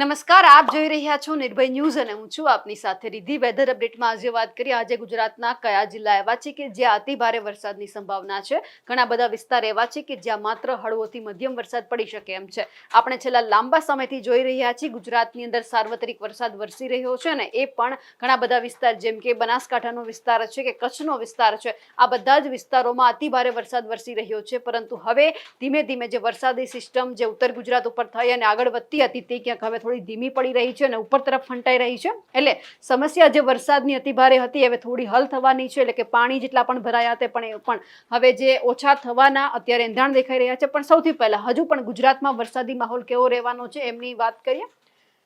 નમસ્કાર, આપ જોઈ રહ્યા છો નિર્ભય ન્યૂઝ અને હું છું આપની સાથે રિધિ વેધર અપડેટમાં આજે વાત કરીએ. આજે ગુજરાતના કયા જિલ્લા એવા છે કે જ્યાં અતિ ભારે વરસાદની સંભાવના છે? ઘણા બધા વિસ્તાર એવા છે કે જ્યાં માત્ર હળવોથી મધ્યમ વરસાદ પડી શકે એમ છે. આપણે છેલ્લા લાંબા સમયથી જોઈ રહ્યા છીએ, ગુજરાતની અંદર સાર્વત્રિક વરસાદ વરસી રહ્યો છે અને એ પણ ઘણા બધા વિસ્તાર, જેમ કે બનાસકાંઠાનો વિસ્તાર છે કે કચ્છનો વિસ્તાર છે, આ બધા જ વિસ્તારોમાં અતિ ભારે વરસાદ વરસી રહ્યો છે. પરંતુ હવે ધીમે ધીમે જે વરસાદી સિસ્ટમ જે ઉત્તર ગુજરાત ઉપર થઈ અને આગળ વધતી હતી તે ક્યાંક હવે થોડી ધીમી પડી રહી છે અને ઉપર તરફ ફંટાઈ રહી છે. એટલે સમસ્યા જે વરસાદની અતિ ભારે હતી, હવે થોડી હલ થવાની છે. એટલે કે પાણી જેટલા પણ ભરાયા હતા, પણ એ પણ હવે જે ઓછા થવાના અત્યારે એંધાણ દેખાઈ રહ્યા છે. પણ સૌથી પહેલાં, હજુ પણ ગુજરાતમાં વરસાદી માહોલ કેવો રહેવાનો છે એમની વાત કરીએ.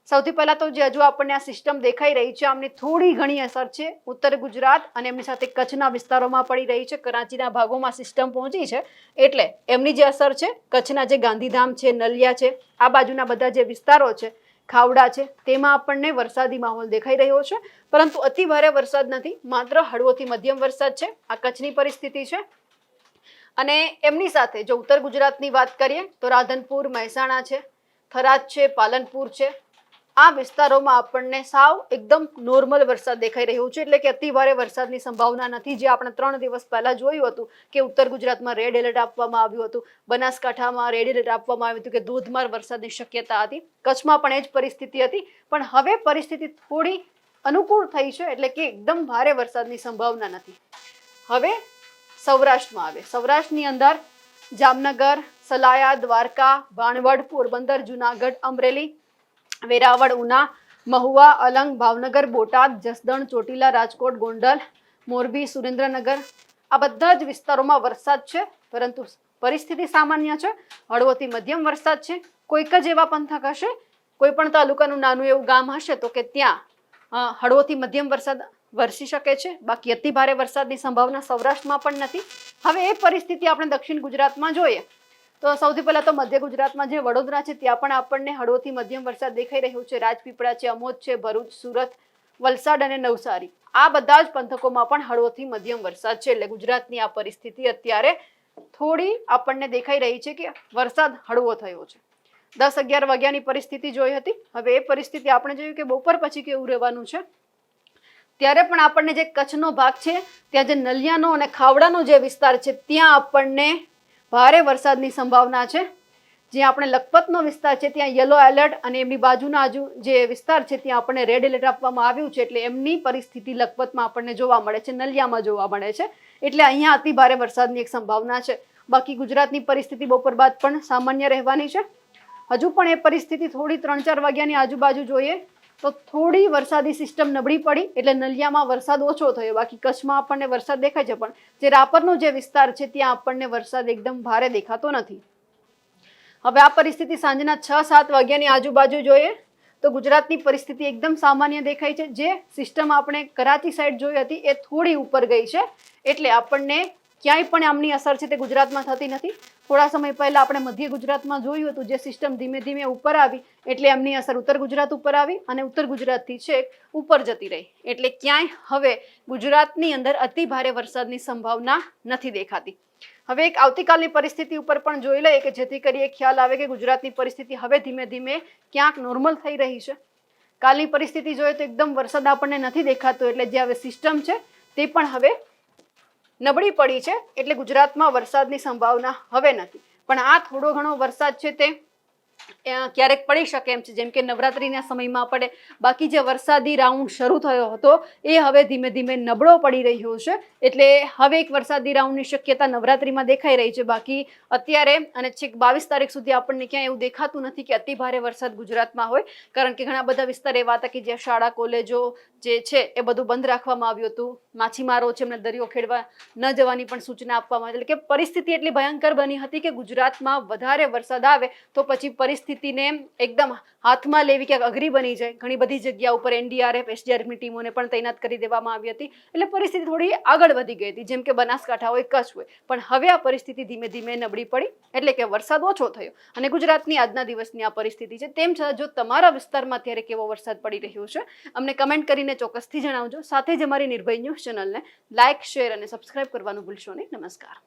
સૌથી પહેલાં તો જે હજુ આપણને આ સિસ્ટમ દેખાઈ રહી છે, આમની થોડી ઘણી અસર છે. ઉત્તર ગુજરાત અને એમની સાથે કચ્છના વિસ્તારોમાં પડી રહી છે. કરાંચીના ભાગોમાં સિસ્ટમ પહોંચી છે. એટલે એમની જે અસર છે, કચ્છના જે ગાંધીધામ છે, નલિયા છે, આ બાજુના બધા જે વિસ્તારો છે ખાવડા છે. તેમાં આપણને વરસાદી માહોલ દેખાઈ રહ્યો છે. પરંતુ અતિ ભારે વરસાદ નથી, માત્ર હળવોથી મધ્યમ વરસાદ છે. આ કચ્છની પરિસ્થિતિ છે. અને એમની સાથે જો ઉત્તર ગુજરાતની વાત કરીએ, તો રાધનપુર, મહેસાણા છે, થરાદ છે, પાલનપુર છે આ વિસ્તારોમાં આપણને સાવ એકદમ નોર્મલ વરસાદ દેખાઈ રહ્યો છે. એટલે કે અતિભારે વરસાદની સંભાવના નથી. જે આપણે ત્રણ દિવસ પહેલા જોયું હતું કે ઉત્તર ગુજરાતમાં રેડ એલર્ટ આપવામાં આવ્યું હતું. બનાસકાંઠામાં રેડ એલર્ટ આપવામાં આવ્યું હતું કે ધોધમાર વરસાદની શક્યતા હતી. કચ્છમાં પણ એ જ પરિસ્થિતિ હતી. પણ હવે પરિસ્થિતિ થોડી અનુકૂળ થઈ છે. એટલે કે એકદમ ભારે વરસાદની સંભાવના નથી. હવે સૌરાષ્ટ્રમાં આવે. સૌરાષ્ટ્રની અંદર જામનગર, સલાયા, દ્વારકા, ભાણવડ, પોરબંદર, જુનાગઢ, અમરેલી વેરાવળ, ઉના, મહુવા, અલંગ, ભાવનગર, બોટાદ, જસદણ, ચોટીલા, રાજકોટ, ગોંડલ, મોરબી, સુરેન્દ્રનગર. આ બધા જ વિસ્તારોમાં વરસાદ છે, પરંતુ પરિસ્થિતિ સામાન્ય છે. હળવોથી મધ્યમ વરસાદ છે. કોઈક જ એવા પંથક હશે, કોઈ પણ તાલુકાનું નાનું એવું ગામ હશે, તો કે ત્યાં હળવોથી મધ્યમ વરસાદ વરસી શકે છે. બાકી અતિ ભારે વરસાદની સંભાવના સૌરાષ્ટ્રમાં પણ નથી. હવે એ પરિસ્થિતિ આપણે દક્ષિણ ગુજરાતમાં જોઈએ. તો સૌથી પહેલા તો મધ્ય ગુજરાતમાં જે વડોદરા છે, ત્યાં પણ આપણને હળવોથી મધ્યમ વરસાદ દેખાઈ રહ્યો છે. રાજપીપળા છે, અમોદ છે, ભરૂચ, સુરત, વલસાડ અને નવસારી. આ બધા જ પંથકોમાં પણ હળવોથી મધ્યમ વરસાદ છે. એટલે ગુજરાતની આ પરિસ્થિતિ અત્યારે થોડી આપણને દેખાઈ રહી છે કે વરસાદ હળવો થયો છે. દસ અગિયાર વાગ્યાની પરિસ્થિતિ જોઈ હતી. હવે એ પરિસ્થિતિ આપણે જોયું કે બપોર પછી કેવું રહેવાનું છે. ત્યારે પણ આપણને જે કચ્છનો ભાગ છે, ત્યાં જે નલિયાનો અને ખાવડાનો જે વિસ્તાર છે, ત્યાં આપણને ભારે વરસાદની સંભાવના છે. જે આપણે લખપતનો વિસ્તાર છે, ત્યાં યલો એલર્ટ અને એમની બાજુના આજુ જે વિસ્તાર છે, ત્યાં આપણને રેડ એલર્ટ આપવામાં આવ્યું છે, એટલે એમની પરિસ્થિતિ લખપતમાં આપણને જોવા મળે છે, નલિયામાં જોવા મળે છે. એટલે અહીંયા અતિ ભારે વરસાદની એક સંભાવના છે. બાકી ગુજરાતની પરિસ્થિતિ બપોર બાદ પણ સામાન્ય રહેવાની છે. હજુ પણ એ પરિસ્થિતિ થોડી ત્રણ ચાર વાગ્યાની આજુબાજુ જોઈએ. તો થોડી વરસાદી સિસ્ટમ નબળી પડી એટલે નલિયામાં વરસાદ ઓછો થયો. બાકી કચ્છમાં આપણને વરસાદ દેખાય છે, પણ જે રાપરનો જે વિસ્તાર છે, ત્યાં આપણને વરસાદ એકદમ ભારે દેખાતો નથી. હવે આ પરિસ્થિતિ સાંજના છ, સાત વાગ્યાની આજુબાજુ જોઈએ તો ગુજરાતની પરિસ્થિતિ એકદમ સામાન્ય દેખાય છે. જે સિસ્ટમ આપણે કરાચી સાઈડ જોઈ હતી, એ થોડી ઉપર ગઈ છે. એટલે આપણને ક્યાંય પણ આમની અસર છે તે ગુજરાતમાં થતી નથી. થોડા સમય પહેલા આપણે મધ્ય ગુજરાતમાં જોયું હતું જે સિસ્ટમ ધીમે ધીમે ઉપર આવી, એટલે એમની અસર ઉત્તર ગુજરાત ઉપર આવી અને ઉત્તર ગુજરાતથી છેક ઉપર જતી રહી. એટલે ક્યાંય હવે ગુજરાતની અંદર અતિ ભારે વરસાદની સંભાવના નથી દેખાતી. હવે એક આવતીકાલની પરિસ્થિતિ ઉપર પણ જોઈ લઈએ કે જેથી કરી એક ખ્યાલ આવે કે ગુજરાતની પરિસ્થિતિ હવે ધીમે ધીમે ક્યાંક નોર્મલ થઈ રહી છે. કાલની પરિસ્થિતિ જોઈએ તો એકદમ વરસાદ આપણને નથી દેખાતો એટલે જે હવે સિસ્ટમ છે તે પણ હવે નબળી પડી છે એટલે ગુજરાતમાં વરસાદની સંભાવના હવે નથી. પણ આ થોડો ઘણો વરસાદ છે તે ક્યારેક પડી શકે એમ છે, જેમ કે નવરાત્રિના સમયમાં પડે બાકી જે વરસાદી રાઉન્ડ શરૂ થયો હતો, એ હવે ધીમે ધીમે નબળો પડી રહ્યો છે. એટલે હવે એક વરસાદી રાઉન્ડની શક્યતા નવરાત્રિમાં દેખાઈ રહી છે. બાકી અત્યારે, અને છેક બાવીસ તારીખ સુધી આપણને ક્યાંય એવું દેખાતું નથી કે અતિ ભારે વરસાદ ગુજરાતમાં હોય, કારણ કે ઘણા બધા વિસ્તાર એવા હતા કે જ્યાં શાળા, કોલેજો જે છે, એ બધું બંધ રાખવામાં આવ્યું હતું. માછીમારો છે, એમને દરિયો ખેડવા ન જવાની પણ સૂચના આપવામાં એટલે કે પરિસ્થિતિ એટલી ભયંકર બની હતી કે ગુજરાતમાં વધારે વરસાદ આવે તો પછી પરિસ્થિતિને એકદમ હાથમાં લેવી ક્યાંક અઘરી બની જાય. ઘણી બધી જગ્યા ઉપર એનડીઆરએફ, એસડીઆરએફની ટીમોને પણ તૈનાત કરી દેવામાં આવી હતી. એટલે પરિસ્થિતિ થોડી આગળ વધી ગઈ હતી. જેમ કે બનાસકાંઠા હોય કચ્છ હોય. પણ હવે આ પરિસ્થિતિ ધીમે ધીમે નબળી પડી. એટલે કે વરસાદ ઓછો થયો. અને ગુજરાતની આજના દિવસની આ પરિસ્થિતિ છે. તેમ છતાં જો તમારા વિસ્તારમાં અત્યારે કેવો વરસાદ પડી રહ્યો છે, અમને કમેન્ટ કરીને ચોક્કસથી જણાવજો. સાથે જ અમારી નિર્ભય ન્યૂઝ ચેનલને લાઇક શેર અને સબસ્ક્રાઇબ કરવાનું ભૂલશો નહીં. નમસ્કાર.